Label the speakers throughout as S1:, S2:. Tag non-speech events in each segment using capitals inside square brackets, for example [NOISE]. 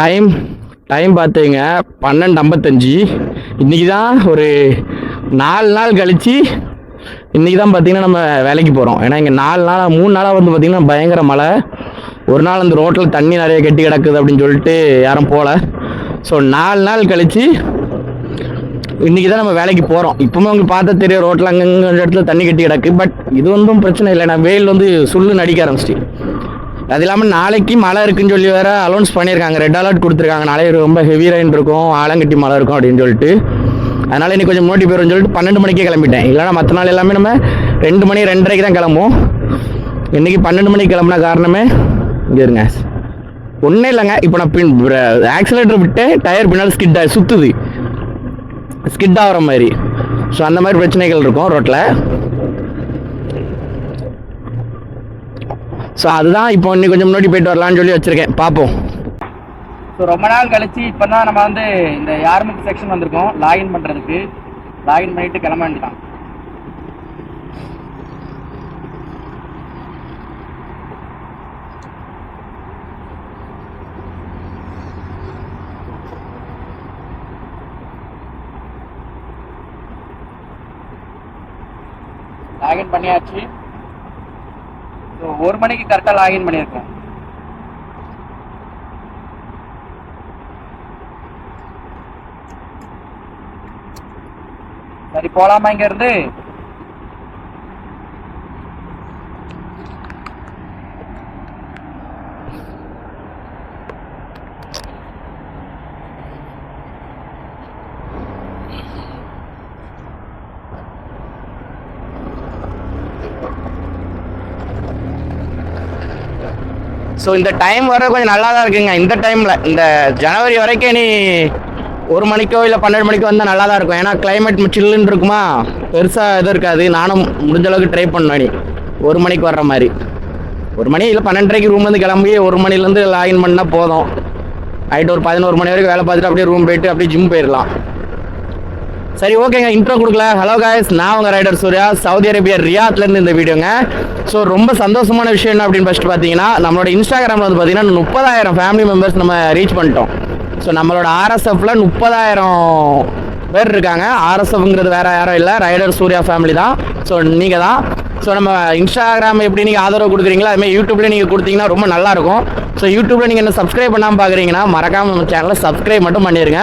S1: Time time பார்த்துங்க பன்னெண்டு ஐம்பத்தஞ்சு. இன்றைக்கி தான் ஒரு நாலு நாள் கழித்து இன்றைக்கி தான் பார்த்தீங்கன்னா நம்ம வேலைக்கு போகிறோம் ஏன்னா இங்கே நாலு நாளாக மூணு நாளாக வந்து பார்த்திங்கன்னா பயங்கர மழை. ஒரு நாள் அந்த ரோட்டில் தண்ணி நிறைய கட்டி கிடக்குது அப்படின்னு சொல்லிட்டு யாரும் போகல ஸோ நாலு நாள் கழித்து இன்றைக்கி தான் நம்ம வேலைக்கு போகிறோம் இப்போவுமே உங்களுக்கு பார்த்தா தெரியும் ரோட்டில் அங்கங்கே இடத்துல தண்ணி கட்டி கிடக்கு. பட் இது ஒன்றும் பிரச்சனை இல்லை. நான் வெயில் வந்து சுள்ளுன்னு அடிக்க ஆரம்பிச்சிட்டு. அது இல்லாமல் நாளைக்கு மழை இருக்குன்னு சொல்லி வேற அலௌன்ஸ் பண்ணியிருக்காங்க. ரெட் அலர்ட் கொடுத்துருக்காங்க. நாளைக்கு ரொம்ப ஹெவி ரெயின் இருக்கும் ஆலங்கட்டி மழை இருக்கும் அப்படின்னு சொல்லிட்டு. அதனால் இன்னைக்கு கொஞ்சம் மோட்டி போயிரும்னு சொல்லிட்டு பன்னெண்டு மணிக்கே கிளம்பிட்டேன். இல்லைனா மற்ற நாள் எல்லாமே நம்ம ரெண்டு மணி ரெண்டரைக்கு தான் கிளம்புவோம். இன்றைக்கி பன்னெண்டு மணிக்கு கிளம்புன காரணமே இங்கே இருங்க. ஒன்றும் இல்லைங்க. இப்போ நான் பின் ஆக்சிலேட்டர் விட்டு டயர் பின்னால் ஸ்கிட் சுற்றுது ஸ்கிட் ஆகிற மாதிரி. ஸோ அந்த மாதிரி பிரச்சனைகள் இருக்கும் ரோட்டில் ஸோ அதுதான் இப்போ இன்னும் கொஞ்சம் முன்னாடி போயிட்டு வரலாம்னு சொல்லி வச்சுருக்கேன். பார்ப்போம்
S2: ஸோ ரொம்ப நாள் கழிச்சு இப்போ தான் நம்ம வந்து இந்த யார்மிக் செக்ஷன் வந்திருக்கோம். லாகின் பண்ணுறதுக்கு லாகின் பண்ணிட்டு கிளம்ப லாகின் பண்ணியாச்சு. ஒரு மணிக்கு கரெக்டாக லாகின் பண்ணியிருக்கேன் சரி போலாமா இங்க
S1: ஸோ இந்த டைம் வர கொஞ்சம் நல்லா தான் இருக்குங்க. இந்த டைமில் இந்த ஜனவரி வரைக்கும் நீ ஒரு மணிக்கோ இல்லை பன்னெண்டு மணிக்கோ வந்தால் நல்லா தான் இருக்கும். ஏன்னா கிளைமேட் சில்லுன்னு இருக்குமா? பெருசாக எதுவும் இருக்காது. நானும் முடிஞ்ச அளவுக்கு ட்ரை பண்ணேன் நீ ஒரு மணிக்கு வர்ற மாதிரி. ஒரு மணி இல்லை பன்னெண்டரைக்கு ரூம்லேருந்து கிளம்பி ஒரு மணிலேருந்து லாகின் பண்ணால் போதும். நைட்டு ஒரு பதினோரு மணி வரைக்கும் வேலை பார்த்துட்டு அப்படியே ரூம் போயிட்டு அப்படியே ஜிம் போயிடலாம் சரி ஓகேங்க. இன்ட்ரோ கொடுக்கல. ஹலோ காய்ஸ் நான் உங்கள் ரைடர் சூர்யா. சவுதி அரேபியா ரியாத்லேருந்து இந்த வீடியோங்க. ஸோ ரொம்ப சந்தோஷமான விஷயம் என்ன அப்படின்னு ஃபஸ்ட்டு பார்த்தீங்கன்னா நம்மளோட இன்ஸ்டாகிராமில் வந்து பார்த்தீங்கன்னா முப்பதாயிரம் ஃபேமிலி மெம்பர்ஸ் நம்ம ரீச் பண்ணிட்டோம். ஸோ நம்மளோட ஆர்எஸ்எஃப்ல முப்பதாயிரம் பேர் இருக்காங்க. ஆர்எஸ்எஃப்ங்கிறது வேறு யாரும் இல்லை. ரைடர் சூர்யா ஃபேமிலி தான். ஸோ நீங்கள் தான். ஸோ நம்ம இன்ஸ்டாகிராம் எப்படி நீங்கள் ஆதரவு கொடுக்குறீங்களோ அதுமாதிரி யூடியூப்லேயே நீங்கள் கொடுத்தீங்கன்னா ரொம்ப நல்லாயிருக்கும் ஸோ யூடியூப்பில் நீங்கள் என்ன சப்ஸ்கிரைப் பண்ணாமல் பார்க்குறீங்கன்னா மறக்காமல் நம்ம சேனலை சப்ஸ்கிரைப் மட்டும் பண்ணிடுங்க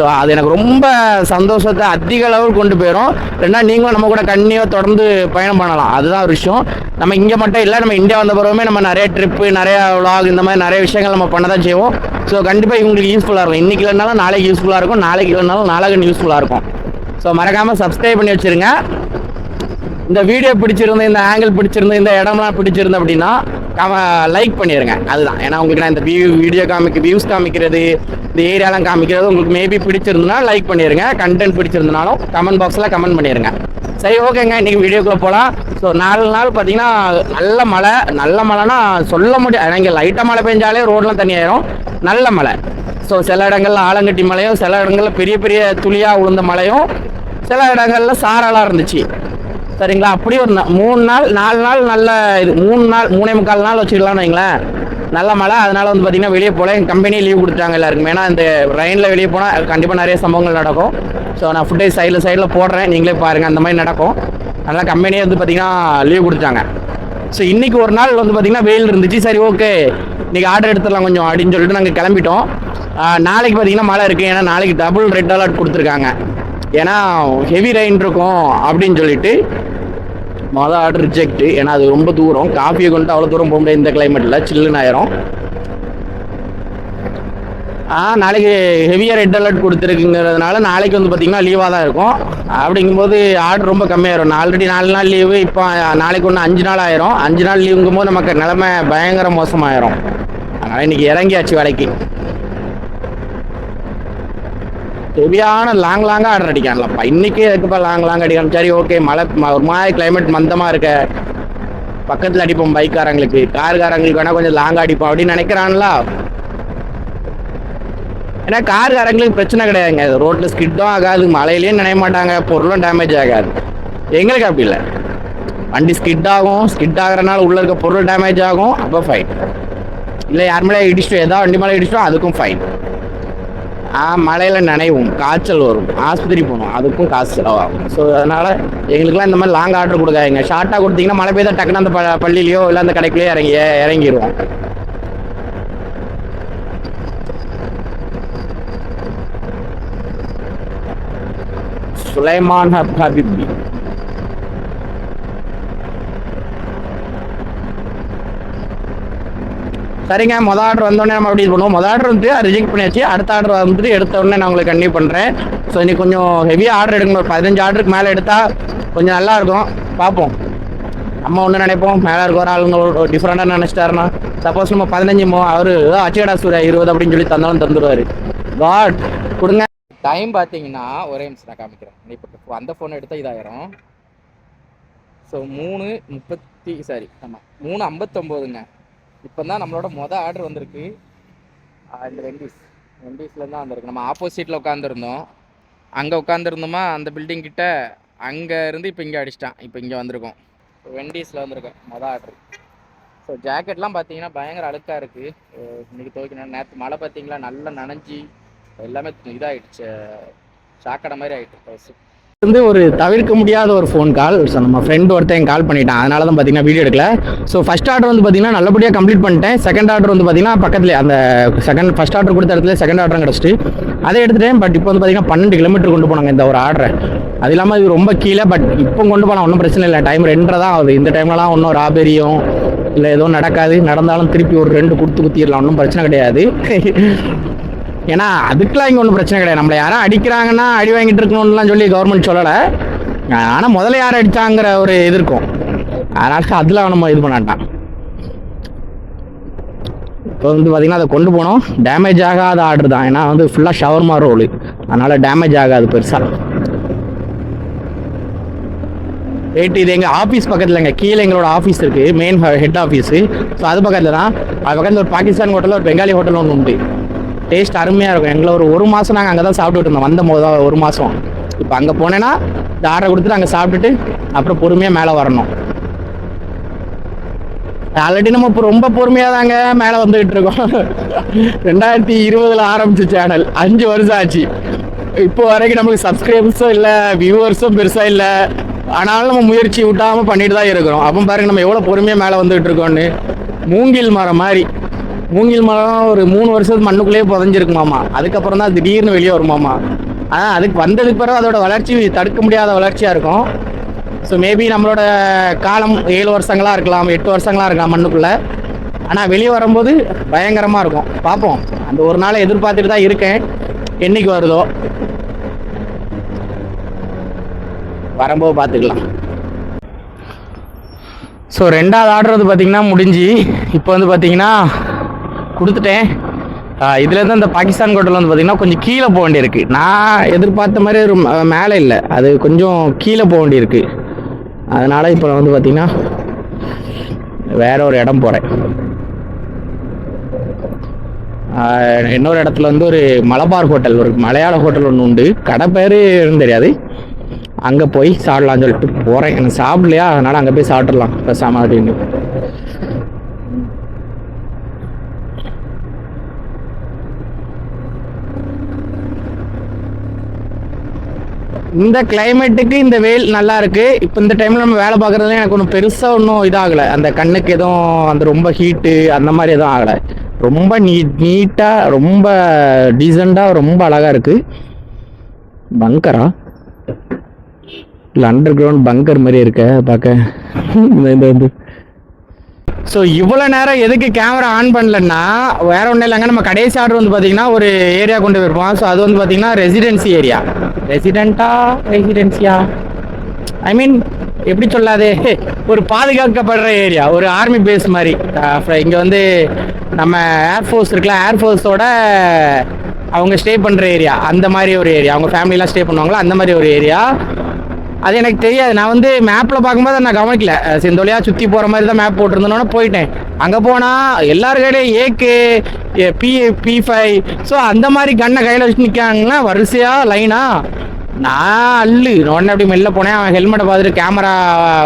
S1: ஸோ அது எனக்கு ரொம்ப சந்தோஷத்தை அதிக அளவில் கொண்டு போயிடும் ரெண்டா நீங்களும் நம்ம கூட கண்ணியாக தொடர்ந்து பயணம் பண்ணலாம். அதுதான் ஒரு விஷயம். நம்ம இங்கே மட்டும் இல்லை நம்ம இந்தியா வந்த பிறகுமே நம்ம நிறைய ட்ரிப்பு நிறைய vlog இந்த மாதிரி நிறைய விஷயங்கள் நம்ம பண்ண தான் செய்வோம். ஸோ கண்டிப்பாக இவங்களுக்கு யூஸ்ஃபுல்லாக இருக்கும். இன்றைக்கி இல்லைனாலும் நாளைக்கு யூஸ்ஃபுல்லாக இருக்கும். நாளைக்கு இல்லைனாலும் நாளைக்கு யூஸ்ஃபுல்லாக இருக்கும். ஸோ மறக்காமல் சப்ஸ்கிரைப் பண்ணி வச்சுருங்க. இந்த வீடியோ பிடிச்சிருந்து இந்த ஆங்கிள் பிடிச்சிருந்து இந்த இடம்லாம் பிடிச்சிருந்து அப்படின்னா லைக் பண்ணிடுங்க அதுதான். ஏன்னா உங்களுக்கு நான் இந்த வியூ வீடியோ காமிக்க வியூஸ் காமிக்கிறது இந்த ஏரியாலாம் காமிக்கிறது உங்களுக்கு மேபி பிடிச்சிருந்தனா லைக் பண்ணிடுங்க கண்டென்ட் பிடிச்சிருந்தனாலும் கமெண்ட் பாக்ஸில் கமெண்ட் பண்ணிடுங்க சரி ஓகேங்க. இன்றைக்கி வீடியோக்குள்ளே போகலாம் ஸோ நாலு நாள் பார்த்தீங்கன்னா நல்ல மழை. நல்ல மழைனா சொல்ல முடியாது இங்கே லைட்டாக மழை பெஞ்சாலே ரோடெலாம் தண்ணியாயிரும் நல்ல மழை. ஸோ சில இடங்களில் ஆலங்கட்டி மழையும் சில இடங்களில் பெரிய பெரிய துளியாக உளுந்த மழையும் சில இடங்களில் சாரலாக இருந்துச்சு. சரிங்களா? அப்படி ஒரு மூணு நாள் நாலு நாள் நல்ல இது மூணு நாள் மூணே முக்கால் நாள் வச்சுக்கலாம்னு வைங்களேன். நல்ல மழை அதனால வந்து பார்த்தீங்கன்னா வெளியே போல. எங்கள் கம்பெனியே லீவ் கொடுத்தாங்க எல்லாருக்கும். ஏன்னா இந்த ரெயினில் வெளியே போனால் கண்டிப்பாக நிறைய சம்பவங்கள் நடக்கும். ஸோ நான் ஃபுட்டேஜ் சைடில் சைடில் போடுறேன். நீங்களே பாருங்கள் அந்த மாதிரி நடக்கும். அதனால் கம்பெனியே வந்து பார்த்தீங்கன்னா லீவ் கொடுத்தாங்க ஸோ இன்றைக்கி ஒரு நாள் வந்து பார்த்தீங்கன்னா வெயில் இருந்துச்சு. சரி ஓகே இன்றைக்கி ஆர்டர் எடுத்துடலாம் கொஞ்சம் அப்படின்னு சொல்லிட்டு நாங்கள் கிளம்பிட்டோம். நாளைக்கு பார்த்தீங்கன்னா மழை இருக்குது ஏன்னா நாளைக்கு டபுள் ரெட் அலர்ட் கொடுத்துருக்காங்க. ஏன்னா ஹெவி ரெயின் இருக்கும் அப்படின்னு சொல்லிட்டு மொதல் ஆர்டர் ரிஜெக்ட் ஏன்னா அது ரொம்ப தூரம். காஃபியை கொண்டு அவ்வளோ தூரம் போக முடியாது இந்த கிளைமேட்டில் சில்லுன்னு ஆயிரும். ஆ நாளைக்கு ஹெவியாக ரெட் அலர்ட் கொடுத்துருக்குங்கிறதுனால நாளைக்கு வந்து பார்த்தீங்கன்னா லீவாக தான் இருக்கும். அப்படிங்கும்போது ஆர்டர் ரொம்ப கம்மியாயிரும். ஆல்ரெடி நாலு நாள் லீவு இப்போ நாளைக்கு ஒன்று அஞ்சு நாள் ஆயிரும். அஞ்சு நாள் லீவுங்கும் போது நமக்கு நிலமை பயங்கர மோசமாயிரும். அதனால் இன்னைக்கு இறங்கியாச்சு வேலைக்கு. ஹெவியான லாங் லாங்காக ஆர்டர் அடிக்கான்லப்பா. இன்றைக்கே இருக்குப்பா லாங் லாங் அடிக்கணும் சரி ஓகே மழை ஒரு மாதிரி கிளைமேட் மந்தமாக இருக்க. பக்கத்தில் அடிப்போம் பைக்காரங்களுக்கு. கார்காரங்களுக்கு வேணால் கொஞ்சம் லாங் அடிப்போம் அப்படின்னு நினைக்கிறான்ல. ஏன்னா கார்காரங்களுக்கு பிரச்சனை கிடையாதுங்க. ரோட்டில் ஸ்கிட்டும் ஆகாது மழையிலையும் நினைய மாட்டாங்க பொருளும் டேமேஜ் ஆகாது. எங்களுக்கு அப்படி இல்லை. வண்டி ஸ்கிட் ஆகும் ஸ்கிட் ஆகிறனால உள்ள இருக்க பொருள் டேமேஜ் ஆகும் அப்போ ஃபைன் இல்லை யார் மேலே இடிச்சிட்டோம் ஏதாவது வண்டி மேலே இடிச்சிட்டோம் அதுக்கும் ஃபைன் மழையில் நனைவும். காய்ச்சல் வரும். ஆஸ்பத்திரி போகணும். அதுக்கும் காசு செலவாகும். ஸோ அதனால் எங்களுக்குலாம் இந்த மாதிரி லாங் ஆர்டர் கொடுக்காதீங்க. ஷார்ட்டாக கொடுத்தீங்கன்னா மழை பெய்தா டக்குன்னு அந்த ப பள்ளியிலையோ இல்லை அந்த கடைக்குள்ளேயோ இறங்கி இறங்கிடுவோம் சுலைமான் ஹப் ஹபிபி. சரிங்க மொதல் ஆர்டர் வந்தோடனே நம்ம அப்படி பண்ணுவோம். மொதல் ஆர்டர் வந்து ரிஜெக்ட் பண்ணியாச்சு. அடுத்த ஆர்டர் வந்துட்டு எடுத்த உடனே நான் உங்களுக்கு கண்டினியூ பண்ணுறேன் ஸோ இன்னைக்கு கொஞ்சம் ஹெவியாக ஆர்டர் எடுக்கணும். ஒரு பதினஞ்சு ஆர்டருக்கு மேலே எடுத்தால் கொஞ்சம் நல்லா இருக்கும். பார்ப்போம். நம்ம ஒன்று நினைப்போம். மேலே இருக்க ஒரு ஆளுங்க ஒரு டிஃப்ரெண்டாக நினச்சிட்டாருன்னா சப்போஸ் நம்ம பதினஞ்சு மோ அவர் அச்சுக்கடா சூர்யா இருபது அப்படின்னு சொல்லி தந்தாலும் தந்துடுவார் காட் கொடுங்க. டைம் பார்த்தீங்கன்னா ஒரே நிமிஷம் நான் காமிக்கிறேன். இப்போ அந்த ஃபோன் எடுத்தால் இதாயிரும். ஸோ மூணு முப்பத்தி சாரி ஆமாம் மூணு ஐம்பத்தொம்போதுங்க. இப்போ தான் நம்மளோட மொதல் ஆர்டர் வந்திருக்கு. இந்த வெண்டீஸ் வெண்டீஸ்லேருந்து தான் வந்திருக்கு. நம்ம ஆப்போசிட்டில் உட்காந்துருந்தோம் அங்கே உட்காந்துருந்தோமா அந்த பில்டிங் கிட்ட அங்கே இருந்து இப்போ இங்கே அடிச்சிட்டான். இப்போ இங்கே வந்திருக்கோம். வெண்டீஸில் வந்திருக்கேன் மொதல் ஆர்டர் ஸோ ஜாக்கெட்லாம் பார்த்தீங்கன்னா பயங்கர அழுக்காக இருக்குது இன்னைக்கு துவைக்கணும். நேற்று மழை பார்த்தீங்களா நல்லா நனைஞ்சி எல்லாமே இதாகிடுச்சு சாக்கடை மாதிரி ஆகிட்டு வந்து ஒரு தவிர்க்க முடியாத ஒரு ஃபோன் கால் ஸோ நம்ம ஃப்ரெண்ட் ஒருத்தன் கால் பண்ணிட்டான். அதனால தான் பார்த்தீங்கன்னா வீடியோ எடுக்கல. ஸோ ஃபஸ்ட் ஆர்டர் வந்து பார்த்தீங்கன்னா நல்லபடியாக கம்ப்ளீட் பண்ணிட்டேன். செகண்ட் ஆர்டர் வந்து பார்த்தீங்கன்னா பக்கத்தில் அந்த செகண்ட் ஃபஸ்ட் ஆர்டர் கொடுத்த இடத்துல செகண்ட் ஆர்டரும் கிடச்சிட்டு. அதை எடுத்துட்டேன். பட் இப்போ வந்து பார்த்தீங்கன்னா பன்னெண்டு கிலோமீட்டர் கொண்டு போனாங்க இந்த ஒரு ஆர்டரை அது இல்லாமல் இது ரொம்ப கீழே பட் இப்போ கொண்டு போகலாம் ஒன்றும் பிரச்சனை இல்லை. டைம் ரெண்டரை தான் ஆகுது. இந்த டைம்லலாம் ஒன்றும் ராபெரியும் இல்லை எதுவும் நடக்காது. நடந்தாலும் திருப்பி ஒரு ரெண்டு கொடுத்து குத்திடலாம். ஒன்றும் பிரச்சனை கிடையாது. ஏன்னா அதுக்கெலாம் இங்கே ஒன்றும் பிரச்சனை கிடையாது. நம்மளை யாரும் அடிக்கிறாங்கன்னா அடி வாங்கிட்டு இருக்கணும்லாம் சொல்லி கவர்மெண்ட் சொல்லலை. ஆனால் முதல்ல யார் அடித்தாங்கிற ஒரு இது இருக்கும். அதனால அதில் நம்ம இது பண்ணாட்டான் இப்போ வந்து பார்த்திங்கன்னா அதை கொண்டு போனோம். டேமேஜ் ஆகாத ஆர்டர் தான். ஏன்னா வந்து ஃபுல்லாக ஷவர்மா ரோலு அதனால் டேமேஜ் ஆகாது பெருசாக ரேட்டு இது எங்கள் ஆஃபீஸ் பக்கத்தில் எங்கள் கீழே எங்களோட ஆஃபீஸ் இருக்குது மெயின் ஹெட் ஆஃபீஸு ஸோ அது பக்கத்தில் தான். அது பக்கத்தில் ஒரு பாகிஸ்தான் ஹோட்டலில் ஒரு பெங்காலி ஹோட்டல் ஒன்று உண்டு. டேஸ்ட் அருமையாக இருக்கும். எங்களை ஒரு ஒரு மாதம் நாங்கள் அங்கே தான் சாப்பிட்டுட்டு இருந்தோம். வந்த போது தான் ஒரு மாதம் இப்போ அங்கே போனேன்னா இந்த ஆர்டரை கொடுத்துட்டு அங்கே சாப்பிட்டுட்டு அப்புறம் பொறுமையாக மேலே வரணும். ஆல்ரெடி நம்ம இப்போ ரொம்ப பொறுமையாக தாங்க மேலே வந்துகிட்டு இருக்கோம். [LAUGHS] ரெண்டாயிரத்தி இருபதில் ஆரம்பிச்ச சேனல் அஞ்சு வருஷம் ஆச்சு. இப்போ வரைக்கும் நம்மளுக்கு சப்ஸ்கிரைபர்ஸும் இல்லை வியூவர்ஸும் பெருசாக இல்லை. ஆனாலும் நம்ம முயற்சி விட்டாமல் பண்ணிட்டு தான் இருக்கிறோம். அப்போ பாருங்க நம்ம எவ்வளோ பொறுமையாக மேலே வந்துகிட்டு இருக்கோம்னு. மூங்கில் மரம் மாதிரி. மூங்கில் மரம் ஒரு மூணு வருஷத்துக்கு மண்ணுக்குள்ளேயே புதஞ்சிருக்குமாமா அதுக்கப்புறம் தான் திடீர்னு வெளியே வருமாமா ஆனால் அதுக்கு வந்ததுக்கு பிறகு அதோட வளர்ச்சி தடுக்க முடியாத வளர்ச்சியாக இருக்கும். ஸோ மேபி நம்மளோட காலம் ஏழு வருஷங்களாக இருக்கலாம் எட்டு வருஷங்களா இருக்கலாம் மண்ணுக்குள்ளே. ஆனால் வெளியே வரும்போது பயங்கரமாக இருக்கும். பார்ப்போம். அந்த ஒரு நாளை எதிர்பார்த்துட்டு தான் இருக்கேன். என்னைக்கு வருதோ. வரும்போது பார்த்துக்கலாம். ஸோ ரெண்டாவது ஆடுறது பார்த்திங்கன்னா பார்த்தீங்கன்னா முடிஞ்சு. இப்போ வந்து பார்த்தீங்கன்னா கொடுத்துட்டேன். இதுலேருந்து அந்த பாகிஸ்தான் கோட்டில் வந்து பார்த்தீங்கன்னா கொஞ்சம் கீழே போக வேண்டியிருக்கு. நான் எதிர்பார்த்த மாதிரி ஒரு மேலே இல்லை. அது கொஞ்சம் கீழே போக வேண்டியிருக்கு. அதனால் இப்போ நான் வந்து பார்த்தீங்கன்னா வேற ஒரு இடம் போகிறேன் இன்னொரு இடத்துல வந்து ஒரு மலபார் ஹோட்டல் ஒரு மலையாள ஹோட்டல் ஒன்று உண்டு. கடை பேர் தெரியாது. அங்கே போய் சாப்பிடலாம்னு சொல்லிட்டு போகிறேன் எனக்கு சாப்பிடலையா? அதனால் அங்கே போய் சாப்பிட்றலாம் பேசாம அப்படின்னு இந்த கிளைமேட்டுக்கு இந்த வெயில் நல்லா இருக்கு. இப்போ இந்த டைம்ல நம்ம வேலை பார்க்கறதுல எனக்கு ஒன்றும் பெருசாக ஒன்றும் இதாகலை. அந்த கண்ணுக்கு எதுவும் அந்த ரொம்ப ஹீட்டு அந்த மாதிரி எதுவும் ஆகலை. ரொம்ப நீட் நீட்டாக ரொம்ப டீசெண்டாக ரொம்ப அழகாக இருக்கு. பங்கரா இல்லை அண்டர் கிரவுண்ட் பங்கர் மாதிரி இருக்க பார்க்க. இந்த இந்த வந்து ஸோ இவ்வளோ நேரம் எதுக்கு கேமரா ஆன் பண்ணலன்னா வேற ஒன்றும் இல்லைங்க. நம்ம கடைசி ஆர்டர் வந்து பார்த்தீங்கன்னா ஒரு ஏரியா கொண்டு போயிருப்போம். ஸோ அது வந்து பார்த்தீங்கன்னா ரெசிடென்சி ஏரியா ரெசிடென்ட்டா ரெசிடென்சியா ஐ மீன் எப்படி சொல்லாது? ஒரு பாதுகாக்கப்படுற ஏரியா ஒரு ஆர்மி பேஸ் மாதிரி. இங்கே வந்து நம்ம ஏர்ஃபோர்ஸ் இருக்குல்ல ஏர்ஃபோர்ஸோட அவங்க ஸ்டே பண்ணுற ஏரியா அந்த மாதிரி ஒரு ஏரியா அவங்க ஃபேமிலிலாம் ஸ்டே பண்ணுவாங்களா? அந்த மாதிரி ஒரு ஏரியா அது எனக்கு தெரியாது. நான் வந்து மேப்பில் பார்க்கும்போது நான் கவனிக்கல. செந்தோலியாக சுற்றி போகிற மாதிரி தான் மேப் போட்டிருந்தோன்னே போயிட்டேன். அங்கே போனால் எல்லார் கையிலையும் ஏக்கு பி பி ஃபைவ் ஸோ அந்த மாதிரி கண்ணை கையில் வச்சு நிற்காங்கன்னா வரிசையாக லைனாக நான் அல்லு உடனே அப்படி மெல்ல போனேன். அவன் ஹெல்மெட்டை பார்த்துட்டு கேமரா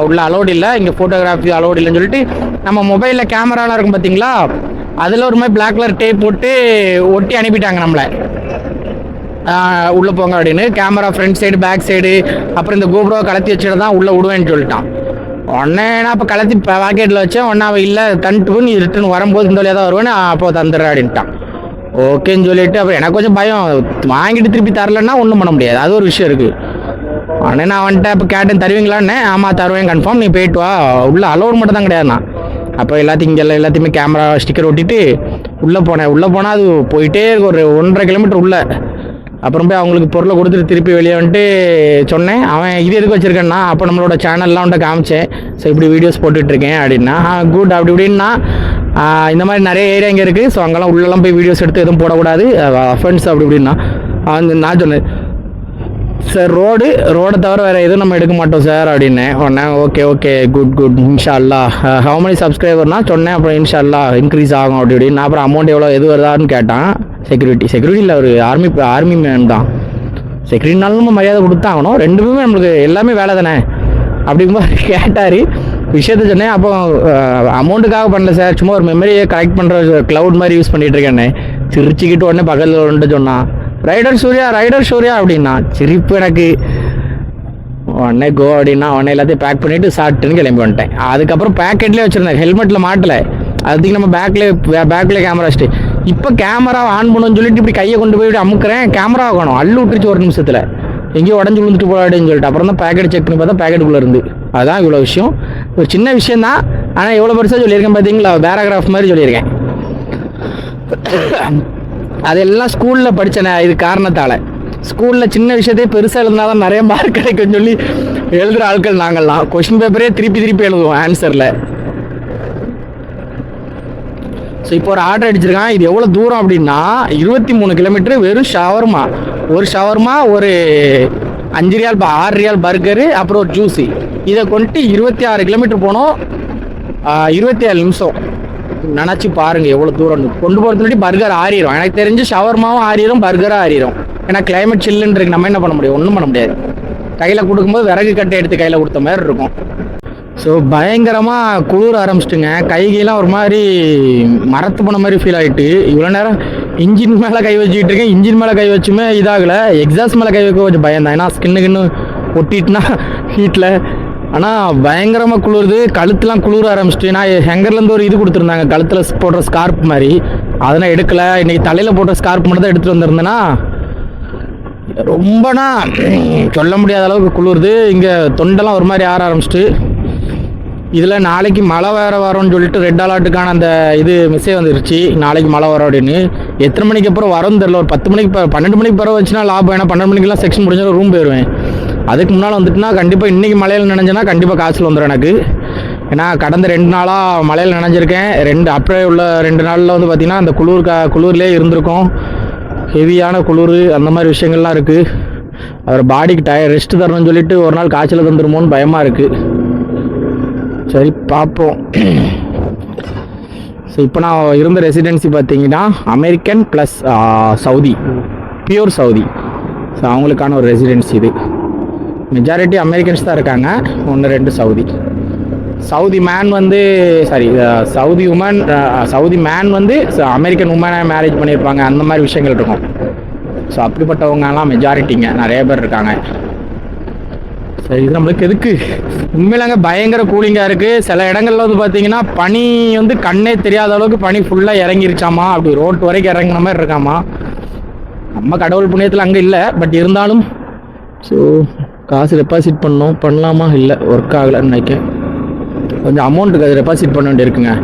S1: உள்ள அலோடு இல்லை. இங்கே ஃபோட்டோகிராஃபி அலோடு இல்லைன்னு சொல்லிட்டு நம்ம மொபைலில் கேமராலாம் இருக்கும் பார்த்தீங்களா அதில் ஒரு மாதிரி பிளாக் கலர் டேப் போட்டு ஒட்டி அனுப்பிட்டாங்க நம்மளை. உள்ளே போங்க அப்படின்னு. Camera front side back side அப்புறம் இந்த கோப்ரோ கலத்தி வச்சுட்டு தான் உள்ளே விடுவேன்னு சொல்லிட்டான். உடனே நான் அப்போ கலத்தி பாக்கெட்டில் வச்சேன். உடனே அவன் இல்லை தந்துட்டு நீ ரிட்டர்ன் வரும்போது இந்த வழியாக தான் வருவேன் அப்போ தந்துடுறேன் அப்படின்ட்டான். ஓகேன்னு சொல்லிட்டு அப்புறம் எனக்கு கொஞ்சம் பயம். வாங்கிட்டு திருப்பி தரலன்னா ஒன்றும் பண்ண முடியாது. அது ஒரு விஷயம் இருக்குது உடனே நான் வந்துட்டு அப்போ கேட்டேன் தருவீங்களான்னு? ஆமாம் தருவேன் கன்ஃபார்ம் நீ போயிட்டு வா. உள்ள அலோடு மட்டும் தான் கிடையாதுண்ணா அப்போ எல்லாத்தையும் இங்கே எல்லாம் எல்லாத்தையுமே கேமரா ஸ்டிக்கர் ஒட்டிட்டு உள்ளே போனேன். உள்ளே போனால் அது போயிட்டே ஒரு ஒன்றரை கிலோமீட்டர் உள்ளே. அப்புறம் போய் அவங்களுக்கு பொருளை கொடுத்துட்டு திருப்பி வெளியே வந்துட்டு சொன்னேன். அவன் இது எதுக்கு வச்சுருக்கேன்னா அப்போ நம்மளோட சேனல்லாம் வந்துட்டு காமிச்சேன். ஸோ இப்படி வீடியோஸ் போட்டுட்ருக்கேன் அப்படின்னா குட் அப்படி இப்படின்னா இந்த மாதிரி நிறைய ஏரியா இங்கே இருக்குது ஸோ அங்கெல்லாம் உள்ளெல்லாம் போய் வீடியோஸ் எடுத்து எதுவும் போடக்கூடாது. அஃபென்ஸ் அப்படி இப்படின்னா அவன் நான் சொன்னேன். சார் ரோடு ரோடை தவிர வேறு எதுவும் நம்ம எடுக்க மாட்டோம் சார் அப்படின்னேன் உடனே ஓகே ஓகே குட் குட் இன்ஷா அல்லா ஹவு many சப்ஸ்கிரைபர்னா சொன்னேன் அப்புறம் இன்ஷா அல்லா இன்க்ரீஸ் ஆகும் அப்படி இப்படின்னு. நான் அப்புறம் அமௌண்ட் எவ்வளோ எது வருதான்னு கேட்டான். செக்யூரிட்டி செக்யூரிட்டியில் ஒரு ஆர்மி ஆர்மி மேன் தான். செக்யூரிட்டினாலும் நம்ம மரியாதை கொடுத்தாகணும். ரெண்டுமே நம்மளுக்கு எல்லாமே வேலை தானே? அப்படிங்கும்போது கேட்டார். விஷயத்த சொன்னேன் அப்போ uh, அமௌண்ட்டுக்காக பண்ணல சார் சும்மா ஒரு மெமரியை கலெக்ட் பண்ணுற க்ளவுட் மாதிரி யூஸ் பண்ணிகிட்டு இருக்கேன்னே சிரிச்சுக்கிட்டு உடனே பக்கத்தில் வந்துட்டு சொன்னான். ரைடர் சூர்யா ரைடர் சூர்யா அப்படின்னா சிரிப்பு எனக்கு. உடனே கோ அப்படின்னா உடனே எல்லாத்தையும் பேக் பண்ணிட்டு சாப்பிட்டுன்னு கிளம்பி வந்துட்டேன். அதுக்கப்புறம் பேக்கெட்லேயே வச்சுருந்தேன். ஹெல்மெட்டில் மாட்டலை. அதுக்கு நம்ம பேக்கில் பேக்கில் கேமரா வச்சுட்டு. இப்போ கேமரா ஆன் பண்ணணும்னு சொல்லிட்டு இப்படி கையை கொண்டு போய் இப்படி அமுக்குறேன். கேமரா ஆகணும். அள்ளு விட்டுருச்சு ஒரு நிமிஷத்தில். எங்கேயோ உடஞ்சி விழுந்துட்டு போடாடுன்னு சொல்லிட்டு. அப்புறம் தான் பேக்கெட் செக் பண்ணி பார்த்தா பேக்கெட்டுக்குள்ளே இருந்து. அதுதான் இவ்வளோ விஷயம். ஒரு சின்ன விஷயம் தான் ஆனால் எவ்வளோ பெருசாக சொல்லியிருக்கேன் பார்த்தீங்களா பேராகிராஃப் மாதிரி சொல்லியிருக்கேன். அதெல்லாம் ஸ்கூலில் படித்தேனே இது காரணத்தால். ஸ்கூலில் சின்ன விஷயத்தையே பெருசாக எழுதினா தான் நிறைய மார்க் கிடைக்கும்னு சொல்லி எழுதுகிற ஆட்கள் நாங்கள்லாம். கொஷின் பேப்பரே திருப்பி திருப்பி எழுதுவோம் ஆன்சரில் ஸோ இப்போ ஒரு ஆர்டர் அடிச்சிருக்கான். இது எவ்வளோ தூரம் அப்படின்னா இருபத்தி மூணு கிலோமீட்டர் வெறும் ஷவர்மா ஒரு ஷவர்மா ஒரு அஞ்சு ரியால் ப- ஆறு ரியால் பர்கரு அப்புறம் ஒரு ஜூஸு இதை கொண்டு இருபத்தி ஆறு கிலோமீட்டர் போனோம். இருபத்தி ஏழு நிமிஷம். நினச்சி பாருங்க எவ்வளோ தூரம் கொண்டு போகிறது பர்கர் ஆறிடும் எனக்கு தெரிஞ்சு ஷவர்மாவும் ஆறிடும் பர்கரும் ஆறிடும் ஏன்னா கிளைமேட் சில்லுன்னு இருக்கு நம்ம என்ன பண்ண முடியும்? ஒன்றும் பண்ண முடியாது. கையில் கொடுக்கும்போது விறகு கட்டை எடுத்து கையில் கொடுத்த மாதிரி இருக்கும். ஸோ பயங்கரமாக குளிர ஆரம்பிச்சிட்டுங்க. கைகெல்லாம் ஒரு மாதிரி மரத்து போன மாதிரி ஃபீல் ஆகிட்டு இவ்வளோ நேரம் இன்ஜின் மேலே கை வச்சுக்கிட்டு இருக்கேன். இன்ஜின் மேலே கை வச்சுமே இதாகலை. எக்ஸாஸ்ட் மேலே கை வைக்க கொஞ்சம் பயந்தான் ஏன்னா ஸ்கின்னு கின்னு ஒட்டிட்டுனா ஹீட்டில் ஆனால் பயங்கரமாக குளிருது. கழுத்துலாம் குளிர ஆரம்பிச்சிட்டு நான் ஹெங்கர்லேருந்து ஒரு இது கொடுத்துருந்தாங்க. கழுத்தில் போடுற ஸ்கார்ப் மாதிரி. அதெல்லாம் எடுக்கலை. இன்றைக்கி தலையில் போடுற ஸ்கார்ப் மட்டும் தான் எடுத்துகிட்டு வந்திருந்தேன்னா ரொம்பனா சொல்ல முடியாத அளவுக்கு குளிருது. இங்கே தொண்டெல்லாம் ஒரு மாதிரி ஆற ஆரம்பிச்சிட்டு இதில் நாளைக்கு மழை வேறு வரும்னு சொல்லிட்டு ரெட் அலர்ட்டுக்கான அந்த இது மெசேஜ் வந்துருச்சு. நாளைக்கு மழை வரும் அப்படின்னு. எத்தனை மணிக்கு அப்புறம் வரும்னு தெரில ஒரு பத்து மணிக்கு பன்னெண்டு மணிக்கு பிறகு வச்சுன்னா லாபம். ஏன்னா பன்னெண்டு மணிக்கெல்லாம் செக்ஷன் முடிஞ்சாலும் ரூம் போயிடுவேன் அதுக்கு முன்னால் வந்துட்டுனா கண்டிப்பாக இன்றைக்கி மழையில் நினைஞ்சேன்னா கண்டிப்பாக காய்ச்சல் வந்துடும் எனக்கு. ஏன்னா கடந்த ரெண்டு நாளாக மழையில் நினைஞ்சிருக்கேன். ரெண்டு அப்புறம் உள்ள ரெண்டு நாளில் வந்து பார்த்திங்கன்னா அந்த குளிர் கா குளிர்லேயே இருந்திருக்கும். ஹெவியான குளிர் அந்த மாதிரி விஷயங்கள்லாம் இருக்குது அவர் பாடிக்கு டய ரெஸ்ட் தரணும்னு சொல்லிட்டு ஒரு நாள் காய்ச்சல் தந்துருமோன்னு பயமாக இருக்குது சரி பார்ப்போம். ஸோ இப்போ நான் இருந்த ரெசிடென்சி பார்த்தீங்கன்னா American plus Saudi pure Saudi so அவங்களுக்கான ஒரு ரெசிடென்சி இது. மெஜாரிட்டி அமெரிக்கன்ஸ் தான் இருக்காங்க. ஒன்று ரெண்டு சவுதி சவுதி மேன் வந்து sorry Saudi woman Saudi man வந்து அமெரிக்கன் உமனை மேரேஜ் பண்ணியிருப்பாங்க. அந்த மாதிரி விஷயங்கள் இருக்கும். ஸோ அப்படிப்பட்டவங்கலாம் மெஜாரிட்டிங்க நிறைய பேர் இருக்காங்க. சரி இது நம்மளுக்கு எதுக்கு? உண்மையிலங்க பயங்கர கூலிங்காக இருக்குது சில இடங்கள்ல வந்து பார்த்தீங்கன்னா பனி வந்து கண்ணே தெரியாத அளவுக்கு பனி ஃபுல்லாக இறங்கிருச்சாமா? அப்படி ரோட்டு வரைக்கும் இறங்குன மாதிரி இருக்காமா? நம்ம கடவுள் புண்ணியத்தில் அங்கே இல்லை. பட் இருந்தாலும் ஸோ காசு டெபாசிட் பண்ணோம். பண்ணலாமா? இல்லை ஒர்க் ஆகலைன்னு நினைக்கிறேன். கொஞ்சம் அமௌண்ட்டுக்கு அது டெபாசிட் பண்ண வேண்டியிருக்குங்க.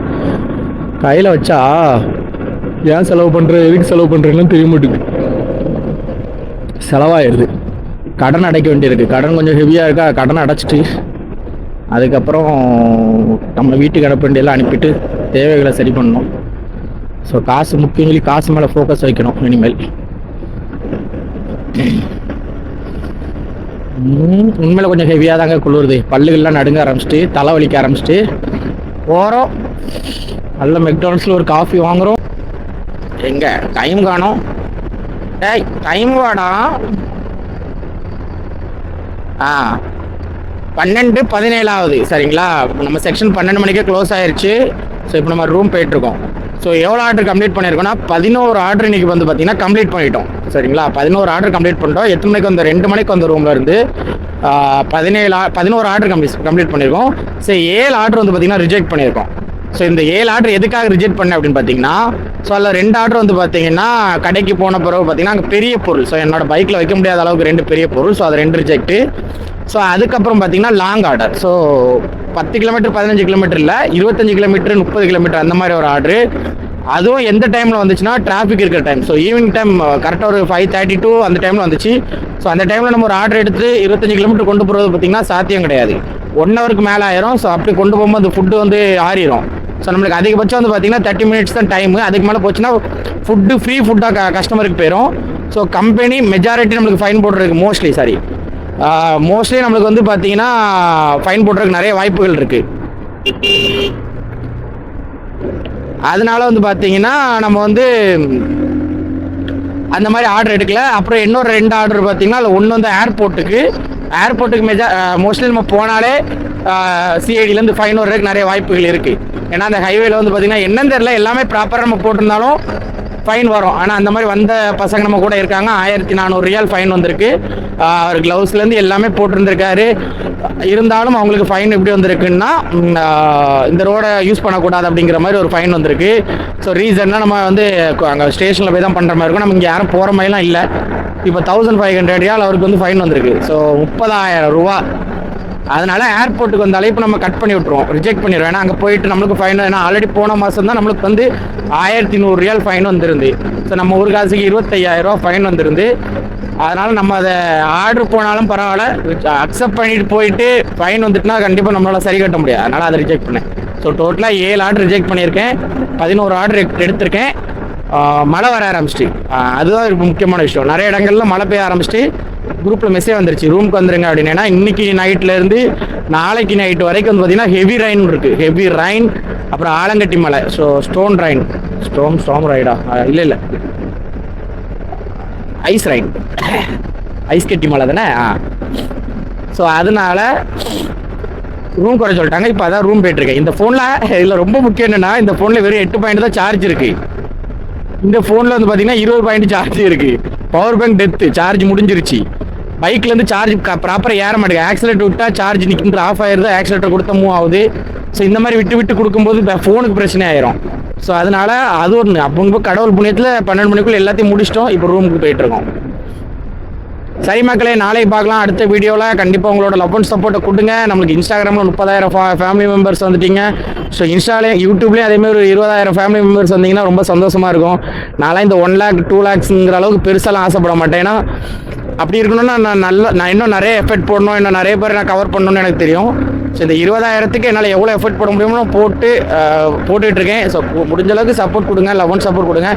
S1: கையில் வச்சா ஏன் செலவு பண்ணுற எதுக்கு செலவு பண்ணுறீங்கன்னு தெரிய மாட்டேங்குது. செலவாயிடுது கடன் அடைக்க வேண்டியிருக்கு. கடன் கொஞ்சம் ஹெவியாக இருக்கா? கடன் அடைச்சிட்டு அதுக்கப்புறம் நம்ம வீட்டுக்கு அனுப்ப வேண்டியெல்லாம் அனுப்பிட்டு தேவைகளை சரி பண்ணணும். ஸோ காசு முக்கியம் சொல்லி காசு மேலே ஃபோக்கஸ் வைக்கணும் இனிமேல். உண்மையில கொஞ்சம் ஹெவியாக தாங்க குளிருது. பல்லுகள்லாம் நடுங்க ஆரம்பிச்சிட்டு தலை வலிக்க ஆரம்பிச்சிட்டு போகிறோம் நல்ல மெக்டானல்ஸில் ஒரு காஃபி வாங்குறோம். எங்க? டைம் காணோம். டேய் டைம் வாடா. ஆ பன்னெண்டு பதினேழாவது. சரிங்களா? நம்ம செக்ஷன் பன்னெண்டு மணிக்கே க்ளோஸ் ஆயிடுச்சு ஸோ இப்போ நம்ம ரூம் போயிட்டுருக்கோம் ஸோ எவ்வளோ ஆர்டர் கம்ப்ளீட் பண்ணியிருக்கோம்னா பதினோரு ஆர்டர் இன்னைக்கு வந்து பார்த்தீங்கன்னா கம்ப்ளீட் பண்ணிட்டோம். சரிங்களா? பதினோரு ஆர்டர் கம்ப்ளீட் பண்ணிட்டோம். எத்தனை மணிக்கு வந்து ரெண்டு மணிக்கு வந்த ரூமில் இருந்து பதினேழு ஆ- பதினோரு ஆர்டர் கம்ப்ளீட் கம்ப்ளீட் பண்ணியிருக்கோம் ஸோ ஏழு ஆர்டர் வந்து பார்த்திங்கன்னா ரிஜெக்ட் பண்ணியிருக்கோம் ஸோ இந்த ஏழு ஆர்டர் எதுக்காக ரிஜெக்ட் பண்ணேன் அப்படின்னு பார்த்தீங்கன்னா ஸோ அதில் ரெண்டு ஆர்டர் வந்து பார்த்தீங்கன்னா கடைக்கு போன பிறகு பார்த்தீங்கன்னா அங்கே பெரிய பொருள். ஸோ என்னோட பைக்கில் வைக்க முடியாத அளவுக்கு ரெண்டு பெரிய பொருள். ஸோ அது ரெண்டு ரிஜெக்ட்டு ஸோ அதுக்கப்புறம் பார்த்தீங்கன்னா லாங் ஆர்டர் ஸோ பத்து கிலோமீட்டர் பதினஞ்சு கிலோமீட்டர் இல்லை இருபத்தஞ்சு கிலோமீட்டர் முப்பது கிலோமீட்டர் அந்த மாதிரி ஒரு ஆர்டரு அதுவும் எந்த டைமில் வந்துச்சுன்னா டிராஃபிக் இருக்கிற டைம் ஸோ ஈவினிங் டைம் கரெக்டாக ஒரு ஃபைவ் தேர்ட்டி டூ அந்த டைமில் வந்துச்சு. ஸோ அந்த டைமில் நம்ம ஒரு ஆர்டர் எடுத்து இருபத்தஞ்சு கிலோமீட்டர் கொண்டு போகிறது பார்த்தீங்கன்னா சாத்தியம் கிடையாது. ஒன் ஹவருக்கு மேலே ஆயிரும். ஸோ அப்படி கொண்டு போகும்போது அந்த ஃபுட்டு வந்து ஆறிடும் ஸோ நம்மளுக்கு அதிகபட்சம் வந்து பார்த்தீங்கன்னா தேர்ட்டி மினிட்ஸ் தான் டைமு அதுக்கு மேலே போச்சுன்னா ஃபுட்டு ஃப்ரீ ஃபுட்டாக க கஸ்டமருக்கு போயிடும் ஸோ கம்பெனி மெஜாரிட்டி நம்மளுக்கு ஃபைன் போடுறதுக்கு மோஸ்ட்லி சாரி மோஸ்ட்லி நம்மளுக்கு வந்து பார்த்தீங்கன்னா ஃபைன் போடுறதுக்கு நிறைய வாய்ப்புகள் இருக்குது அதனால வந்து பார்த்தீங்கன்னா நம்ம வந்து அந்த மாதிரி ஆர்டர் எடுக்கல. அப்புறம் இன்னொரு ரெண்டு ஆர்டர் பார்த்தீங்கன்னா அதில் ஒன்று வந்து ஏர்போர்ட்டுக்கு ஏர்போர்ட்டுக்கு மெஜா மோஸ்ட்லி நம்ம போனாலே சிஐடிலேருந்து ஃபைன் வர்றதுக்கு நிறைய வாய்ப்புகள் இருக்குது ஏன்னா அந்த ஹைவேல வந்து பார்த்தீங்கன்னா என்னன்னு தெரியல. எல்லாமே ப்ராப்பராக நம்ம போட்டிருந்தாலும் ஃபைன் வரும். ஆனால் அந்த மாதிரி வந்த பசங்க நம்ம கூட இருக்காங்க. ஆயிரத்தி நானூறு ரியால் ஃபைன் வந்திருக்கு. அவர் க்ளவுஸ்லேருந்து எல்லாமே போட்டிருந்திருக்காரு. இருந்தாலும் அவங்களுக்கு ஃபைன் எப்படி வந்திருக்குன்னா இந்த ரோடை யூஸ் பண்ணக்கூடாது அப்படிங்கிற மாதிரி ஒரு ஃபைன் வந்திருக்கு. ஸோ ரீசன்னா நம்ம வந்து அங்கே ஸ்டேஷனில் போய் தான் பண்ணுற மாதிரி இருக்கும். நம்ம இங்கே யாரும் போகிற மாதிரிலாம் இல்லை. இப்போ தௌசண்ட் ஃபைவ் ஹண்ட்ரட் ரியால் அவருக்கு வந்து ஃபைன் வந்திருக்கு. ஸோ முப்பதாயிரம் ரூபா. அதனால ஏர்போர்ட்டுக்கு வந்தாலே இப்போ நம்ம கட் பண்ணி விட்ருவோம் ரிஜெக்ட் பண்ணிடுவோம். ஏன்னா அங்கே போயிட்டு நம்மளுக்கு ஃபைன் ஏன்னா ஆல்ரெடி போன மாதம் தான் நம்மளுக்கு வந்து ஆயிரத்தி நூறு ரியால் ஃபைன் வந்துருந்து. ஸோ நம்ம ஒரு காசுக்கு இருபத்தையாயிரம் ஃபைன் வந்துருந்து. அதனால் நம்ம அதை ஆர்டர் போனாலும் பரவாயில்ல. அக்செப்ட் பண்ணிட்டு போயிட்டு ஃபைன் வந்துட்டுனா கண்டிப்பாக நம்மளால் சரி கட்ட முடியாது. அதனால் அதை ரிஜெக்ட் பண்ணேன். ஸோ டோட்டலாக ஏழு ஆர்டர் ரிஜெக்ட் பண்ணியிருக்கேன். பதினோரு ஆர்டர் எடுத்திருக்கேன். மழை வர ஆரம்பிச்சிட்டு. அதுதான் ஒரு முக்கியமான விஷயம். நிறைய இடங்கள்ல மழை பெய்ய ஆரம்பிச்சிட்டு குரூப்பில் மெசேஜ் வந்துருச்சு. ரூமுக்கு வந்துருங்க அப்படின்னு. ஏன்னா இன்னைக்கு நைட்லேருந்து நாளைக்கு நைட் வரைக்கும் வந்து பார்த்தீங்கன்னா ஹெவி ரைன் இருக்குது ஹெவி ரைன் அப்புறம் ஆலங்கட்டி மலை. So stone rain stone storm ரைடா இல்லை இல்லை. ஐஸ் ரைன் ஐஸ் கட்டி மலை தானே? ஆ. ஸோ அதனால ரூம் குறை சொல்லிட்டாங்க. இப்போ அதான் ரூம் போயிட்டுருக்கேன் இந்த ஃபோனில் இதில் ரொம்ப முக்கியம் என்னென்னா இந்த ஃபோனில் வெறும் எட்டு பாயிண்ட் தான் சார்ஜ் இருக்குது இந்த ஃபோனில் வந்து பார்த்தீங்கன்னா இருபது பாயிண்ட் சார்ஜ் இருக்குது பவர் பேங்க் டெத்து சார்ஜ் முடிஞ்சிருச்சு. பைக்லேருந்து சார்ஜ் ப்ராப்பராக ஏற மாட்டேங்குது. ஆக்சிலேட்டர் விட்டால் சார்ஜ் நிற்கின்ற ஆஃப் ஆயிடுது ஆக்சிலேட்டர் கொடுத்தா மூவ் ஆகுது. ஸோ இந்த மாதிரி விட்டு விட்டு கொடுக்கும்போது இப்போ ஃபோனுக்கு பிரச்சனை ஆயிரும். ஸோ அதனால அது ஒன்று அப்போ கடவுள் புண்ணியத்தில் பன்னெண்டு மணிக்குள்ளே எல்லாத்தையும் முடிச்சிட்டோம். இப்போ ரூமுக்கு போயிட்டுருக்கோம் சரி மக்களே நாளைக்கு பார்க்கலாம். அடுத்த வீடியோவில் கண்டிப்பாக உங்களோட லவ் அண்ட் சப்போர்ட்டை கொடுங்க. நம்மளுக்கு இன்ஸ்டாகிராமில் முப்பதாயிரம் ஃபேமிலி மெம்பர்ஸ் வந்துட்டீங்க. ஸோ இன்ஸ்டாலே யூடியூப்லேயும் அதேமாதிரி ஒரு இருபதாயிரம் ஃபேமிலி மெம்பர்ஸ் வந்தீங்கன்னா ரொம்ப சந்தோஷமாக இருக்கும். நான்லாம் இந்த ஒன் லேக் டூ லேக்ஸுங்கிற அளவுக்கு பெருசாலாம் ஆசைப்பட மாட்டேன். ஏன்னா அப்படி இருக்கணும்னா நான் நல்ல நான் இன்னும் நிறைய எஃபெக்ட் போடணும் இன்னும் நிறைய பேர் நான் கவர் பண்ணணும்னு எனக்கு தெரியும். ஸோ இந்த இருபதாயிரத்துக்கு என்னால் எவ்வளோ எஃபர்ட் போட முடியுமோ போட்டு போட்டுட்ருக்கேன் இருக்கேன். ஸோ முடிஞ்ச அளவுக்கு சப்போர்ட் கொடுங்க லெவன் சப்போர்ட் கொடுங்க.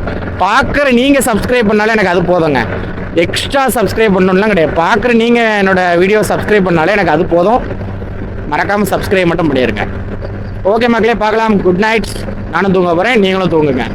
S1: பார்க்குற நீங்கள் சப்ஸ்கிரைப் பண்ணாலே எனக்கு அது போதுங்க. எக்ஸ்ட்ரா சப்ஸ்கிரைப் பண்ணணும்லாம் கிடையாது. பார்க்குற நீங்கள் என்னோடய வீடியோ சப்ஸ்கிரைப் பண்ணாலே எனக்கு அது போதும். மறக்காமல் சப்ஸ்கிரைப் மட்டும் பண்ணிடுங்க ஓகே மக்களே பார்க்கலாம். குட் நைட் நானும் தூங்க போகிறேன் நீங்களும் தூங்குங்க.